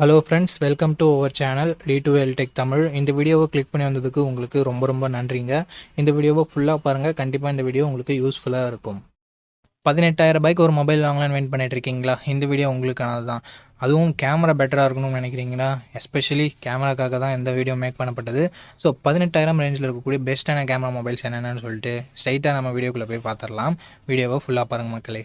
Hello friends welcome to our channel T two L Tech Tamil இந்த வீடியோவை click பண்ணி வந்ததுக்கு உங்களுக்கு ரொம்ப ரொம்ப நன்றிங்க. இந்த வீடியோவை ஃபுல்லாக பாருங்கள் கண்டிப்பாக இந்த வீடியோ உங்களுக்கு யூஸ்ஃபுல்லாக இருக்கும். பதினெட்டாயிரம் ரூபாய்க்கு ஒரு மொபைல் வாங்கலாம்னு வெயிட் பண்ணிட்டு இருக்கீங்களா? இந்த வீடியோ உங்களுக்கானது தான் அதுவும் கேமரா பெட்டராக இருக்கணும்னு நினைக்கிறீங்களா? எஸ்பெஷலி கேமராக்காக தான் இந்த வீடியோ மேக் பண்ணப்பட்டது. ஸோ பதினெட்டாயிரம் ரேஞ்சில் இருக்கக்கூடிய பெஸ்ட்டான கேமரா மொபைல்ஸ் என்னென்னு சொல்லிட்டு ஸ்ட்ரைட்டாக நம்ம வீடியோக்குள்ளே போய் பார்த்துடலாம். வீடியோவை ஃபுல்லாக பாருங்கள் மக்களே.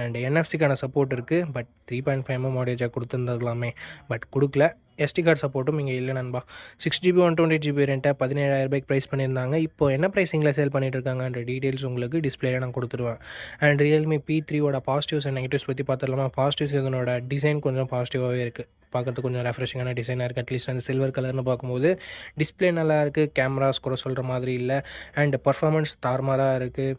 and என்எஃப்சிக்கான சப்போர்ட் இருக்குது but three point five MM ஆடியோஜாக கொடுத்துருந்துருக்கலாமே பட் கொடுக்கல. எஸ்டி கார்டு சப்போர்ட்டும் இங்கே இல்லை நண்பா. Six GB one twenty GB ரெண்ட்டை பதினேழாயிரம் ரூபாய்க்கு ப்ரைஸ் பண்ணியிருந்தாங்க. இப்போ என்ன ப்ரைஸிங்கில் சேல் பண்ணிட்டு இருக்காங்கன்ற டீட்டெயில்ஸ் உங்களுக்கு டிஸ்பிளேல நான் கொடுத்துருவேன். அண்ட் ரியல்மி பி த்ரீயோட பாசிட்டிவ்ஸ் அண்ட் நெகட்டிவ்ஸ் பற்றி பார்த்துடலாமா பாசிட்டிவ்ஸ் இதனோட டிசைன் கொஞ்சம் பாசிட்டிவாகவே இருக்குது பார்க்கறதுக்கு கொஞ்சம் ரெஃப்ரெஷிங்கான டிசைனாக இருக்குது அட்லீஸ்ட் அந்த சில்வர் கலர்னு பார்க்கும்போது டிஸ்பிளே நல்லா இருக்குது கேமராஸ் கூட சொல்கிற மாதிரி இல்லை. அண்ட் பர்ஃபார்மன்ஸ் தாறுமாறாக இருக்குது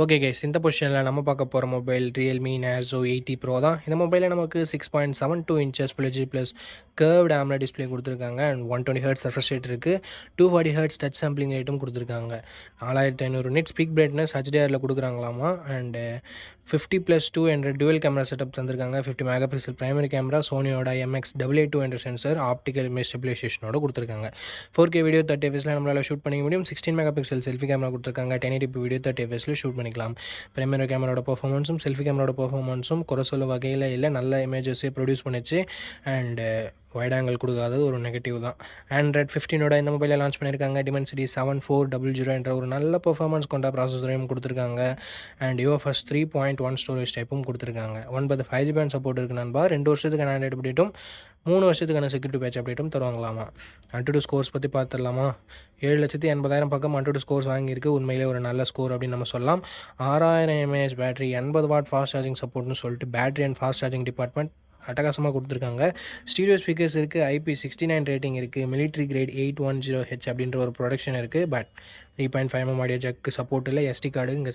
ஓகே கைஸ் இந்த பொசிஷனில் நம்ம பார்க்க போகிற mobile Realme Narzo eighty pro தான். இந்த மொபைலில் நமக்கு six point seven two inches full G plus curved AMOLED display கொடுத்துருக்காங்க. And one twenty hertz refresh rate இருக்குது two forty hertz touch sampling ரேட்டும் கொடுத்துருக்காங்க. நாலாயிரத்தி ஐநூறு நெட் ஸ்பீக் பிரைட்னஸ் ஹெச்டிஆரில் கொடுக்குறாங்களாமா? அண்டு ஃபிஃப்டி ப்ளஸ் டூ என்ற டுவல் கேமரா செட்டப் தந்திருக்காங்க. Fifty mega pixel primary camera சோனியோட MX double A two என்ற சென்சர் ஆப்டிக்கல் இமேஜ் ஸ்டெபிலைசேஷனோட கொடுத்துருக்காங்க. ஃபோர் கே வீடியோ தேர்ட்டி எஃப்எஸில் நம்மளால் ஷூட் பண்ணிக்க முடியும். Sixteen mega pixel selfie camera கொடுத்துருக்காங்க டென் எயிட்டி வீடியோ தேர்ட்டி எஃப்எஸில் ஷூட் பண்ணிக்கலாம். பிரைமரி கேமராவோட பர்ஃபார்மன்ஸும் செல்ஃபி கேமராவோட பர்ஃபார்மன்ஸும் குறை சொல்ல வகையில் இல்லை. நல்ல இமேஜஸே ப்ரொடியூஸ் பண்ணிச்சு. அண்டு வைட் ஆங்கிள் கொடுக்காதது ஒரு நெகட்டிவ் தான். ஆண்ட்ராய்ட் ஃபிஃப்டீனோட இந்த மொபைலை லான்ச் பண்ணியிருக்காங்க Dimensity seven four double zero என்ற ஒரு நல்ல பர்ஃபார்மன்ஸ் கொண்ட ப்ராசஸரையும் கொடுத்துருக்காங்க. And UFS three point one storage டைப்பும் கொடுத்துருக்காங்க. ஒன்பது ஃபைவ் ஜி பேண்ட் சப்போர்ட் இருக்கு நண்பா. ரெண்டு வருஷத்துக்கான ஆண்ட்ராய்டு அப்டேட்டும் மூணு வருஷத்துக்கான செக்யூரிட்டி பேட்ச் அப்டேட்டும் தருவாங்களாமா? அன்டு ஸ்கோர்ஸ் பற்றி பார்த்துடலாமா ஏழு லட்சத்தி எண்பதாயிரம் பக்கம் அன்டு ஸ்கோர்ஸ் வாங்கியிருக்கு. உண்மையிலே ஒரு நல்ல ஸ்கோர் அப்படின்னு நம்ம சொல்லலாம். ஆறாயிரம் எம்ஏஹெச் பேட்டரி எண்பது வாட் ஃபாஸ்ட் சார்ஜிங் சப்போர்ட்னு சொல்லிட்டு battery and fast charging department அட்டகாசமாக கொடுத்துருக்காங்க. ஸ்டீரியோ ஸ்பீக்கர்ஸ் இருக்குது ஐபி சிக்ஸ்டி நைன் ரேட்டிங் இருக்குது military grade eight one zero H அப்படின்ற ஒரு ப்ரொடக்ஷன் இருக்குது but three point five M audio jug support இல்லை எஸ்டி கார்டு இங்கே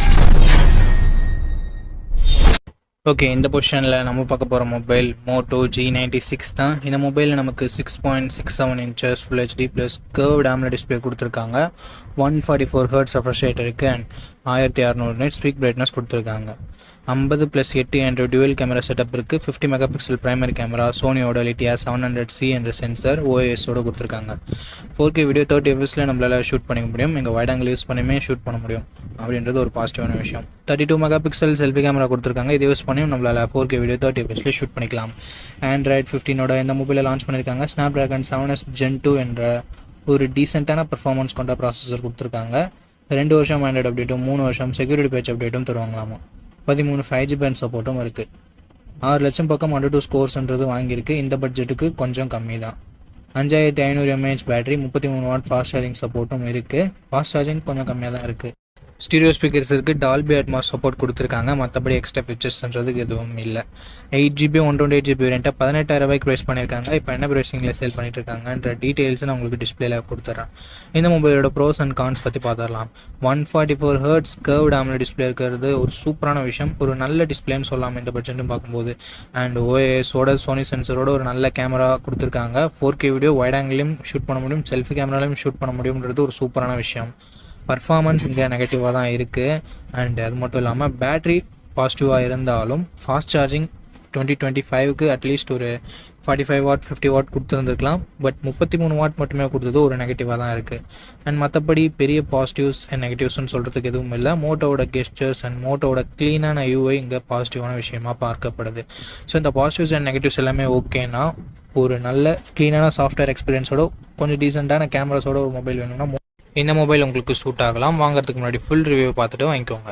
ஓகே இந்த பொசிஷனில் நம்ம பார்க்க போகிற mobile Moto G ninety six தான். இந்த மொபைலில் நமக்கு six point six seven inches full HD plus curved டேம்ல display கொடுத்துருக்காங்க. One forty four hertz refresh rate இருக்குது அண்ட் ஆயிரத்தி அறநூறு நைட் ஸ்பீக் பிரைட்னஸ் கொடுத்துருக்காங்க. ஐம்பது ப்ளஸ் எட்டு என்ற டுவெல் கேமரா செட்டப் இருக்குது fifty mega pixel primary camera சோனியோட Lytia seven hundred C என்ற சென்சர் ஓஎஸோடு கொடுத்துருக்காங்க. ஃபோர் கே வீடியோ தேர்ட்டி எஃப்எஸில் நம்மளால் ஷூட் பண்ணிக்க முடியும். எங்கள் வைட் ஆங்கிள் யூஸ் பண்ணியுமே ஷூட் பண்ண முடியும். அப்படின்றது ஒரு பாசிட்டிவான விஷயம். Thirty two mega pixel selfie camera கொடுத்துருக்காங்க. இது யூஸ் பண்ணியும் நம்மளால் ஃபோர் கே வீடியோ தேர்ட்டி எஃப்எஸில் ஷூட் பண்ணிக்கலாம். ஆண்ட்ராய்ட் ஃபிஃப்டினோட இந்த மொபைலில் லான்ச் பண்ணியிருக்காங்க Snapdragon seven S gen two என்ற ஒரு டீசெண்டான பர்ஃபார்மன்ஸ் கொண்ட ப்ராசஸர் கொடுத்துருக்காங்க. ரெண்டு வருஷம் ஆண்ட்ராய்ட் அப்டேட்டும் மூணு வருஷம் செக்யூரிட்டி பேட்ச் அப்டேட்டும் தருவாங்களாமா? பதிமூணு ஃபைவ் ஜி பேண்ட் சப்போர்ட்டும் இருக்குது ஆறு லட்சம் பக்கம் அண்டர் டூ ஸ்கோர்ஸ்ன்றது வாங்கியிருக்கு. இந்த பட்ஜெட்டுக்கு கொஞ்சம் கம்மி தான் அஞ்சாயிரத்தி ஐநூறு எம்ஏஹெச் பேட்டரி முப்பத்தி மூணு வாட் ஃபாஸ்ட் சார்ஜிங் சப்போர்ட்டும் இருக்குது ஃபாஸ்ட் சார்ஜிங் கொஞ்சம் கம்மியாக தான் இருக்குது ஸ்டீரியோ ஸ்பீக்கர்ஸ் இருக்குது டால்பி அட்மாஸ் சப்போர்ட் கொடுத்துருக்காங்க. மற்றபடி எக்ஸ்ட்ரா ஃபீச்சர்ஸ்ன்றதுக்கு எதுவும் இல்லை. Eight GB one twenty eight GB வேரியண்ட்டை பதினெட்டாயிரம் ரூபாய்க்கு ப்ரைஸ் பண்ணியிருக்காங்க இப்போ என்ன ப்ரைஸிங்கில் சேல் பண்ணிட்டு இருக்காங்கன்ற டீட்டெயில்ஸ் நான் உங்களுக்கு டிஸ்பிளேல கொடுத்துட்றேன் இந்த மொபைலோட ப்ரோஸ் அண்ட் கான்ஸ் பற்றி பார்த்துடலாம் one forty four hertz curve AMOLED display இருக்கிறது ஒரு சூப்பரான விஷயம். ஒரு நல்ல டிஸ்பிளேன்னு சொல்லலாம் இந்த பட்ஜெட்டும் பார்க்கும்போது அண்ட் ஓஎஸோட சோனி சென்சரோட ஒரு நல்ல கேமரா கொடுத்துருக்காங்க. ஃபோர் கே வீடியோ வைட் ஆங்கிலையும் ஷூட் பண்ண முடியும். செல்ஃபி கேமராலையும் ஷூட் பண்ண முடியும்ன்றது ஒரு சூப்பரான விஷயம். பர்ஃபாமன்ஸ் இங்கே நெகட்டிவாக தான் இருக்குது அண்ட் அது மட்டும் இல்லாமல் பேட்ரி பாசிட்டிவாக இருந்தாலும் ஃபாஸ்ட் சார்ஜிங் டுவெண்ட்டி டுவெண்ட்டி ஃபைவ்க்கு அட்லீஸ்ட் ஒரு forty five watt fifty watt கொடுத்துருந்துருக்கலாம். But முப்பத்தி மூணு வாட் மட்டுமே கொடுத்தது ஒரு நெகட்டிவாக தான் இருக்குது அண்ட் மற்றபடி பெரிய பாசிட்டிவ்ஸ் அண்ட் நெகட்டிவ்ஸ்னு சொல்கிறதுக்கு எதுவும் இல்லை. மோட்டோவோட கெஸ்டர்ஸ் அண்ட் மோட்டோவோட க்ளீனான யூஐ இங்கே பாசிட்டிவான விஷயமா பார்க்கப்படுது. ஸோ இந்த பாசிட்டிவ்ஸ் அண்ட் நெகட்டிவ்ஸ் எல்லாமே ஓகேனா ஒரு நல்ல க்ளீனான சாஃப்ட்வேர் எக்ஸ்பீரியன்ஸோட கொஞ்சம் டீசெண்டான கேமராஸோட ஒரு மொபைல் வேணும்னா இந்த மொபைல் உங்களுக்கு சூட் ஆகலாம். வாங்குறதுக்கு முன்னாடி ஃபுல் ரிவ்யூ பார்த்துட்டு வாங்கிக்கோங்க.